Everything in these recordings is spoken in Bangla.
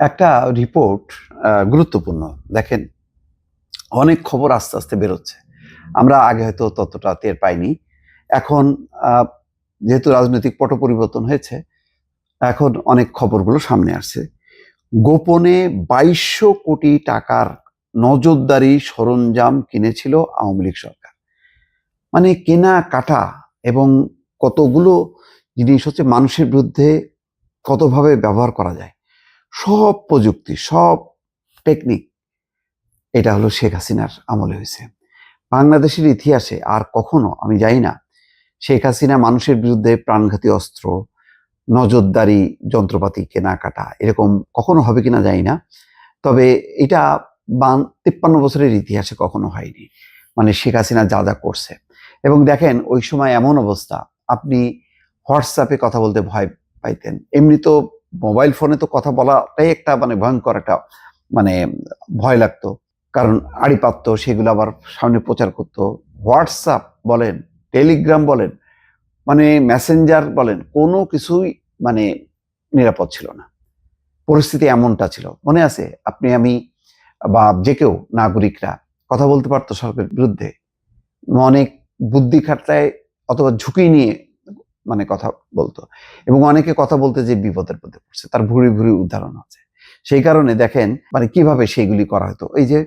একটা রিপোর্ট গুরুত্বপূর্ণ। দেখেন, অনেক খবর আস্তে আস্তে বেরোচ্ছে। আমরা আগে হয়তো ততটা টের পাইনি। এখন যেহেতু রাজনৈতিক পট পরিবর্তন হয়েছে, এখন অনেক খবরগুলো সামনে আসছে। গোপনে বাইশশো কোটি টাকার নজরদারি সরঞ্জাম কিনেছিল আওয়ামী লীগ সরকার। মানে কেনা, কাটা এবং কতগুলো জিনিস হচ্ছে মানুষের বিরুদ্ধে কতভাবে ব্যবহার করা যায়। সব প্রযুক্তি, সব টেকনিক এটা হলো শেখ হাসিনার আমলে হয়েছে। বাংলাদেশের ইতিহাসে আর কখনো, আমি জানি না, শেখ হাসিনা মানুষের বিরুদ্ধে প্রাণঘাতী অস্ত্র, নজরদারি যন্ত্রপাতি কেনাকাটা এরকম কখনো হবে কিনা জানি না। তবে এটা বান- তিপ্পান্ন বছরের ইতিহাসে কখনো হয়নি। মানে শেখ হাসিনা যা যা করছে। এবং দেখেন, ওই সময় এমন অবস্থা, আপনি হোয়াটসঅ্যাপে কথা বলতে ভয় পাইতেন। এমনি তো মোবাইল ফোনে তো কথা বলাটাই একটা মানে ভয়ঙ্কর একটা মানে ভয় লাগতো। কারণ আড়ি পাততো সেগুলো আবার সামনে প্রচার করতো। হোয়াটসঅ্যাপ বলেন, টেলিগ্রাম বলেন মানে মেসেঞ্জার বলেন, কোনো কিছুই মানে নিরাপদ ছিল না। পরিস্থিতি এমনটা ছিল। মনে আছে? আপনি, আমি বা যে কেউ নাগরিকরা কথা বলতে পারতো সরকারের বিরুদ্ধে। অনেক বুদ্ধি খাটায় অথবা ঝুঁকি নিয়ে মানে কথা বলতো। এবং অনেকে কথা বলতে যে বিপদের মধ্যে পড়ছে, তার ভুরি ভুরি উদাহরণ আছে। সেই কারণে দেখেন মানে কীভাবে সেইগুলি করা হতো? এই যে,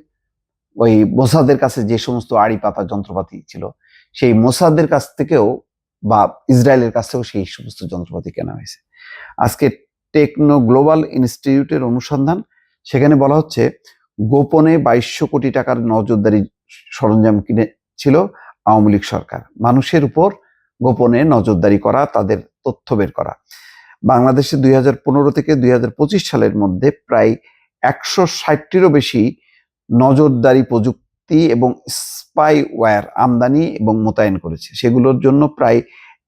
ওই মোসাদের কাছে যে সমস্ত আড়ি পাতা যন্ত্রপাতি ছিল, সেই মোসাদের কাছ থেকেও বা ইসরায়েলের কাছ থেকেও সেই সমস্ত যন্ত্রপাতি কেনা হয়েছে। আজকে টেকনো গ্লোবাল ইনস্টিটিউটের অনুসন্ধান, সেখানে বলা হচ্ছে, গোপনে বাইশশো কোটি টাকার নজরদারি সরঞ্জাম কিনেছিল আওয়ামী লীগ সরকার। মানুষের উপর গোপনে নজরদারি করা, তাদের তথ্য বের করা। বাংলাদেশে দুই হাজার পনেরো থেকে দু হাজার পঁচিশ সালের মধ্যে প্রায় একশো ষাটটিরও বেশি নজরদারি প্রযুক্তি এবং স্পাইওয়্যার আমদানি এবং মোতায়েন করেছে। সেগুলোর জন্য প্রায়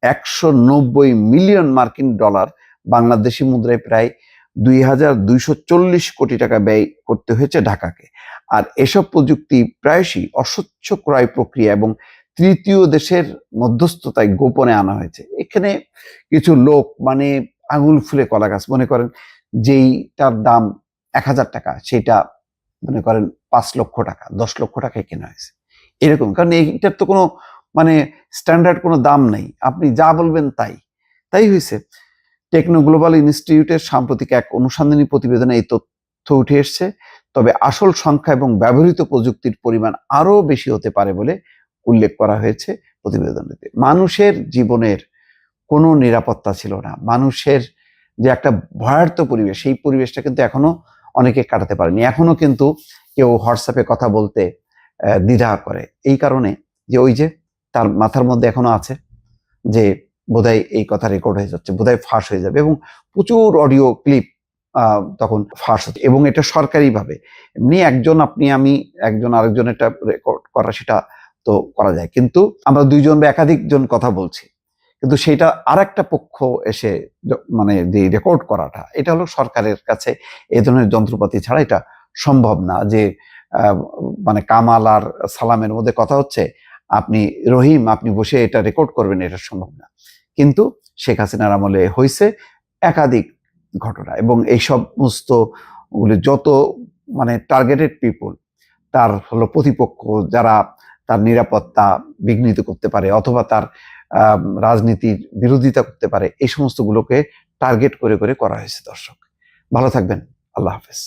একশো নব্বই মিলিয়ন মার্কিন ডলার বাংলাদেশি মুদ্রায় প্রায় দুই হাজার দুইশো চল্লিশ কোটি টাকা ব্যয় করতে হয়েছে ঢাকাকে। আর এসব প্রযুক্তি প্রায়শই অস্বচ্ছ ক্রয় প্রক্রিয়া এবং তৃতীয় দেশের মধ্যস্থতায় গোপনে আনা হয়েছে। এখানে কিছু লোক মানে আঙুল ফুলে কলা গাছ, মনে করেন যেইটার দাম এক হাজার টাকা সেটা মনে করেন পাঁচ লক্ষ টাকা, দশ লক্ষ টাকায় কেনা হয়েছে। এরকম, কারণ এইটার তো কোনো মানে স্ট্যান্ডার্ড কোনো দাম নেই। আপনি যা বলবেন তাই। তাই হয়েছে। টেকনো গ্লোবাল ইনস্টিটিউটের সাম্প্রতিক এক অনুসন্ধানী প্রতিবেদনে এই তথ্য উঠে এসছে। তবে আসল সংখ্যা এবং ব্যবহৃত প্রযুক্তির পরিমাণ আরও বেশি হতে পারে বলে উল্লেখ করা হয়েছে প্রতিবেদনটিতে মানুষের জীবনের কোনো নিরাপত্তা ছিল না। মানুষের যে একটা ভয়ার্থ পরিবেশ, সেই পরিবেশটা কিন্তু এখনও অনেকে কাটাতে পারেনি। এখনও কিন্তু কেউ হোয়াটসঅ্যাপে কথা বলতে দ্বিধা করে। এই কারণে যে ওই যে তার মাথার মধ্যে এখনও আছে যে বোধহয় এই কথা রেকর্ড হয়ে যাচ্ছে, বোধহয় ফাঁস হয়ে যাবে এবং প্রচুর অডিও ক্লিপ তখন ফাঁস হচ্ছে এবং এটা সরকারিভাবে। এমনি একজন আপনি, আমি একজন আরেকজন এটা রেকর্ড করা সেটা তো করা যায়। কিন্তু আমরা দুইজন বা একাধিক জন কথা বলছি। কিন্তু সেটা আর একটা পক্ষ এসে মানে রেকর্ড করাটা, এটা হলো সরকারের কাছে এ ধরনের যন্ত্রপাতি ছাড়া এটা সম্ভব না যে মানে কামাল আর সালামের মধ্যে কথা হচ্ছে, আপনি রহিম, আপনি বসে এটা রেকর্ড করবেন, এটা সম্ভব না। কিন্তু শেখ হাসিনার আমলে হয়েছে একাধিক ঘটনা এবং এই সমস্ত যত মানে টার্গেটেড পিপল তার হলো প্রতিপক্ষ যারা তার নিরাপত্তা বিঘ্নিত করতে পারে অথবা তার রাজনীতির বিরোধিতা করতে পারে, এই সমস্তগুলোকে টার্গেট করে করে করা হয়েছে দর্শক। ভালো থাকবেন। আল্লাহ হাফেজ।